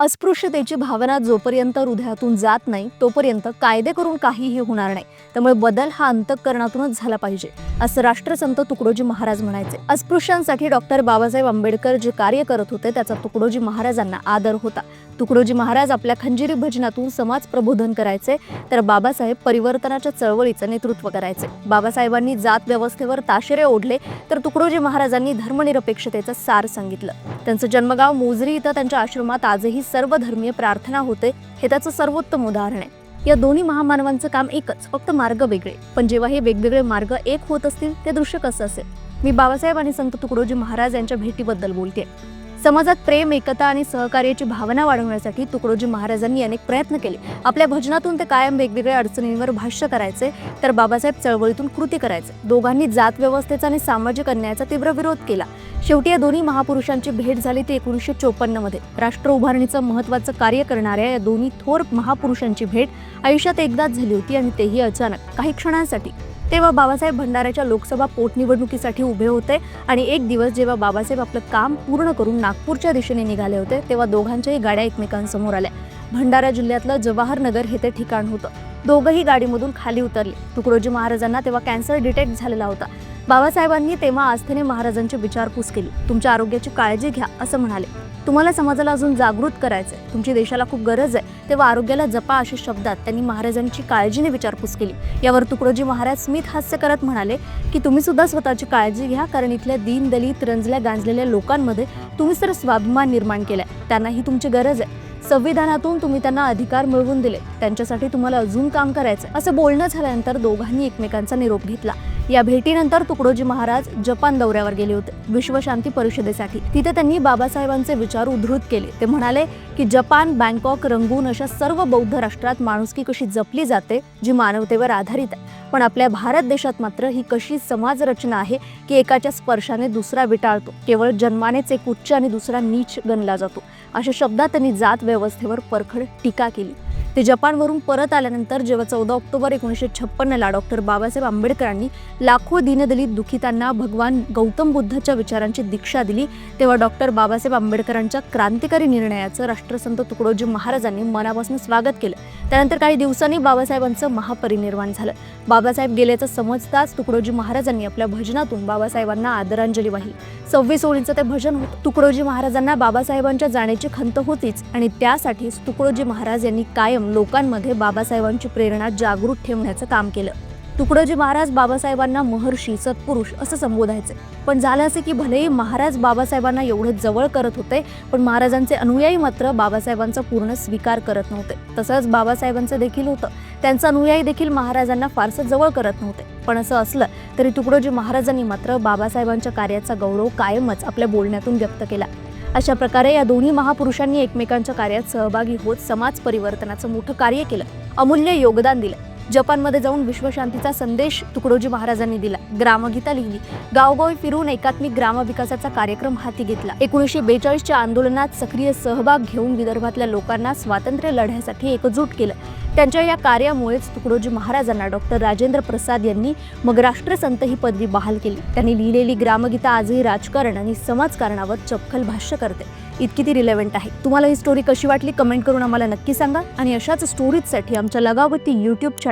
अस्पृश्यतेची भावना जोपर्यंत हृदयातून जात नाही तोपर्यंत कायदे करून काहीही होणार नाही. त्यामुळे बदल हा अंतःकरणातूनच झाला पाहिजे. असं राष्ट्रसंत तुकडोजी महाराज म्हणायचे. अस्पृश्यांसाठी डॉक्टर बाबासाहेब आंबेडकर जे कार्य करत होते त्याचा तुकडोजी महाराजांना आदर होता. तुकडोजी महाराज आपल्या खंजिरी भजनातून समाज प्रबोधन करायचे तर बाबासाहेब परिवर्तनाच्या चळवळीचं नेतृत्व करायचे. बाबासाहेबांनी जात व्यवस्थेवर ताशेरे ओढले तर तुकडोजी महाराजांनी धर्मनिरपेक्षतेचं सार सांगितलं. त्यांचं जन्मगाव मोजरी इथं त्यांच्या आश्रमात आजही सर्व धर्मीय प्रार्थना होते हे त्याचं सर्वोत्तम उदाहरण आहे. या दोन्ही महामानवांचं काम एकच फक्त मार्ग वेगळे. पण जेव्हा हे वेगवेगळे मार्ग एक होत असतील ते दृश्य कसं असेल? मी बाबासाहेब आणि संत तुकडोजी महाराज यांच्या भेटीबद्दल बोलते समाजात प्रेम एकता आणि सहकार्याची भावना वाढवण्यासाठी तुकडोजी महाराजांनी अनेक प्रयत्न केले. आपल्या भजनातून ते कायम वेगवेगळ्या अडचणींवर भाष्य करायचे तर बाबासाहेब चळवळीतून कृती करायचे. दोघांनी जात व्यवस्थेचा आणि सामाजिक अन्यायाचा तीव्र विरोध केला. शेवटी या दोन्ही महापुरुषांची भेट झाली ती एकोणीसशे चोपन्नमध्ये. राष्ट्र उभारणीचं महत्वाचं कार्य करणाऱ्या या दोन्ही थोर महापुरुषांची भेट आयुष्यात एकदाच झाली होती आणि तेही अचानक. काही क्षणांसाठी. तेव्हा बाबासाहेब भंडाऱ्याच्या लोकसभा पोटनिवडणुकीसाठी उभे होते आणि एक दिवस जेव्हा बाबासाहेब आपलं काम पूर्ण करून नागपूरच्या दिशेने निघाले होते तेव्हा दोघांच्याही गाड्या एकमेकांसमोर आल्या. भंडारा जिल्ह्यातलं जवाहरनगर हे ते ठिकाण होतं. दोघंही गाडीमधून खाली उतरले. तुकडोजी महाराजांना तेव्हा कॅन्सर डिटेक्ट झालेला होता. बाबासाहेबांनी तेव्हा आस्थेने महाराजांची विचारपूस केली. तुमच्या आरोग्याची काळजी घ्या असं म्हणाले. तुम्हाला समाजाला अजून जागृत करायचं आहे तुमची देशाला खूप गरज आहे. तेव्हा आरोग्याला जपा अशा शब्दात त्यांनी महाराजांची काळजीने विचारपूस केली. यावर तुकडोजी महाराज स्मित हास्य करत म्हणाले की तुम्ही सुद्धा स्वतःची काळजी घ्या कारण इथल्या दीन दलित रंजल्या गांजलेल्या लोकांमध्ये तुम्ही तर स्वाभिमान निर्माण केलाय. त्यांनाही तुमची गरज आहे. संविधानातून तुम्ही त्यांना अधिकार मिळवून दिले. त्यांच्यासाठी तुम्हाला अजून काम करायचं असं बोलणं झाल्यानंतर दोघांनी एकमेकांचा निरोप घेतला. या भेटीनंतर तुकडोजी महाराज जपान दौऱ्यावर गेले होते. विश्वशांती परिषदेसाठी. तिथे त्यांनी बाबासाहेबांचे विचार उद्धृत केले. ते म्हणाले की जपान बँकॉक रंगून अशा सर्व बौद्ध राष्ट्रात माणुसकी कशी जपली जाते जी मानवतेवर आधारित आहे. पण आपल्या भारत देशात मात्र ही कशी समाज रचना आहे की एकाच्या स्पर्शाने दुसरा विटाळतो. केवळ जन्मानेच एक उच्च आणि दुसरा नीच गणला जातो. अशा शब्दात त्यांनी जात व्यवस्थेवर परखड टीका केली. ते जपानवरून परत आल्यानंतर जेव्हा चौदा ऑक्टोबर एकोणीसशे छप्पन्नला डॉक्टर बाबासाहेब आंबेडकरांनी लाखो दीनदलित दुखितांना भगवान गौतम बुद्धाच्या विचारांची दीक्षा दिली तेव्हा डॉक्टर बाबासाहेब आंबेडकरांच्या क्रांतिकारी निर्णयाचं राष्ट्रसंत तुकडोजी महाराजांनी मनापासून स्वागत केलं. त्यानंतर काही दिवसांनी बाबासाहेबांचं महापरिनिर्वाण झालं. बाबासाहेब गेल्याचं समजताच तुकडोजी महाराजांनी आपल्या भजनातून बाबासाहेबांना आदरांजली वाहिली. सव्वीस ओळींचं ते भजन होतं तुकडोजी महाराजांना बाबासाहेबांच्या जाण्याची खंत होतीच आणि त्यासाठीच तुकडोजी महाराज यांनी कायम लोकांमध्ये बाबासाहेबांची प्रेरणा जागृत ठेवण्याचं काम केलं. तुकडोजी महाराज बाबासाहेबांना महर्षी सत्पुरुष असं संबोधायचे. पण झालं असे की भलेही महाराज बाबासाहेबांना एवढं जवळ करत होते पण महाराजांचे अनुयायी मात्र बाबासाहेबांचा पूर्ण स्वीकार करत नव्हते. तसंच बाबासाहेबांचं देखील होतं. त्यांचा अनुयायी देखील महाराजांना फारसं जवळ करत नव्हते. पण असं असलं तरी तुकडोजी महाराजांनी मात्र बाबासाहेबांच्या कार्याचा गौरव कायमच आपल्या बोलण्यातून व्यक्त केला. अशा प्रकारे या दोन्ही महापुरुषांनी एकमेकांच्या कार्यात सहभागी होत समाज परिवर्तनाचं मोठं कार्य केलं. अमूल्य योगदान दिलं. जपानमध्ये जाऊन विश्वशांतीचा संदेश तुकडोजी महाराजांनी दिला. ग्रामगीता लिहिली. गावगावी फिरून एकात्मिक ग्रामविकासाचा कार्यक्रम हाती घेतला. एकोणीसशे बेचाळीसच्या आंदोलनात सक्रिय सहभाग घेऊन विदर्भातल्या लोकांना स्वातंत्र्य लढ्यासाठी एकजूट केलं. त्यांच्या या कार्यामुळेच तुकडोजी महाराजांना डॉक्टर राजेंद्र प्रसाद यांनी मग राष्ट्रसंत ही पदवी बहाल केली. त्यांनी लिहिलेली ग्रामगीता आजही राजकारण आणि समाजकारणावर चपखल भाष्य करते. इतकी ती रिलेव्हंट आहे. तुम्हाला ही स्टोरी कशी वाटली? कमेंट करून आम्हाला नक्की सांगा. आणि अशाच स्टोरीजसाठी आमच्या लगावती यूट्यूब